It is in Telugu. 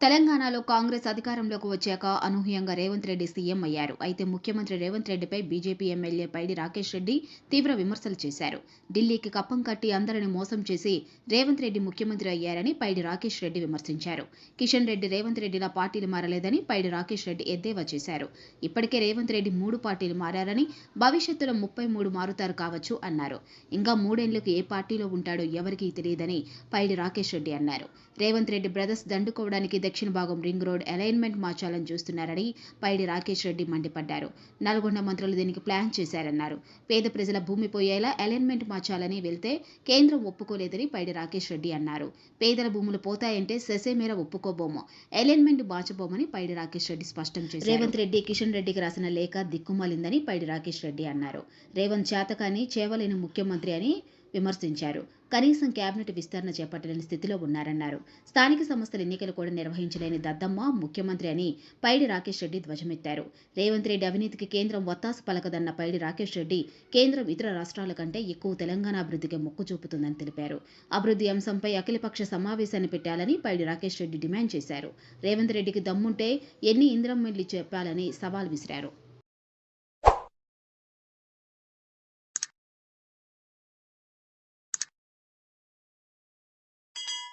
తెలంగాణలో కాంగ్రెస్ అధికారంలోకి వచ్చాక అనూహ్యంగా రేవంత్ రెడ్డి సీఎం అయ్యారు. అయితే ముఖ్యమంత్రి రేవంత్ రెడ్డిపై బీజేపీ ఎమ్మెల్యే పైడి రాకేష్ రెడ్డి తీవ్ర విమర్శలు చేశారు. ఢిల్లీకి కప్పం కట్టి అందరిని మోసం చేసి రేవంత్ రెడ్డి ముఖ్యమంత్రి అయ్యారని పైడి రాకేష్ రెడ్డి విమర్శించారు. కిషన్ రెడ్డి రేవంత్ రెడ్డిలా పార్టీలు మారలేదని పైడి రాకేష్ రెడ్డి ఎద్దేవా చేశారు. ఇప్పటికే రేవంత్ రెడ్డి మూడు పార్టీలు మారారని భవిష్యత్తులో ముప్పై మూడు మారుతారు కావచ్చు అన్నారు. ఇంకా మూడేళ్ళకు ఏ పార్టీలో ఉంటాడో ఎవరికీ తెలియదని పైడి రాకేష్ రెడ్డి అన్నారు. రేవంత్ రెడ్డి బ్రదర్స్ దండుకోవడానికి దక్షిణ భాగం రింగ్ రోడ్ అలైన్మెంట్ మార్చాలని చూస్తున్నారని పైడి రాకేష్ రెడ్డి మండిపడ్డారు. నల్గొండ మంత్రులు దీనికి ప్లాన్ చేశారన్నారు. పేద ప్రజల భూమి పోయేలా అలైన్మెంట్ మార్చాలని వెళ్తే కేంద్రం ఒప్పుకోలేదని పైడి రాకేష్ రెడ్డి అన్నారు. పేదల భూములు పోతాయంటే సెసేమేర ఒప్పుకోబోము. అలైన్మెంట్ మార్చబోమని పైడి రాకేష్ రెడ్డి స్పష్టం చేశారు. రేవంత్ రెడ్డి కిషన్ రెడ్డికి రాసిన లేఖ దిక్కుమాలిందని పైడి రాకేష్ రెడ్డి అన్నారు. రేవంత్ చేతకాని చేవలేని ముఖ్యమంత్రి అని విమర్శించారు. కనీసం కేబినెట్ విస్తరణ చేపట్టలేని స్థితిలో ఉన్నారన్నారు. స్థానిక సంస్థల ఎన్నికలు కూడా నిర్వహించలేని దద్దమ్మ ముఖ్యమంత్రి అని పైడి రాకేష్ రెడ్డి ధ్వజమెత్తారు. రేవంత్ రెడ్డి అవినీతికి కేంద్రం ఒత్తాసు పలకదన్న పైడి రాకేష్ రెడ్డి కేంద్రం ఇతర రాష్ట్రాల కంటే ఎక్కువ తెలంగాణ అభివృద్ధికి మొక్కు చూపుతుందని తెలిపారు. అభివృద్ధి అంశంపై అఖిలపక్ష సమావేశాన్ని పెట్టాలని పైడి రాకేష్ రెడ్డి డిమాండ్ చేశారు. రేవంత్ రెడ్డికి దమ్ముంటే ఎన్ని ఇంద్రమిల్లి చెప్పాలని సవాల్ విసిరారు.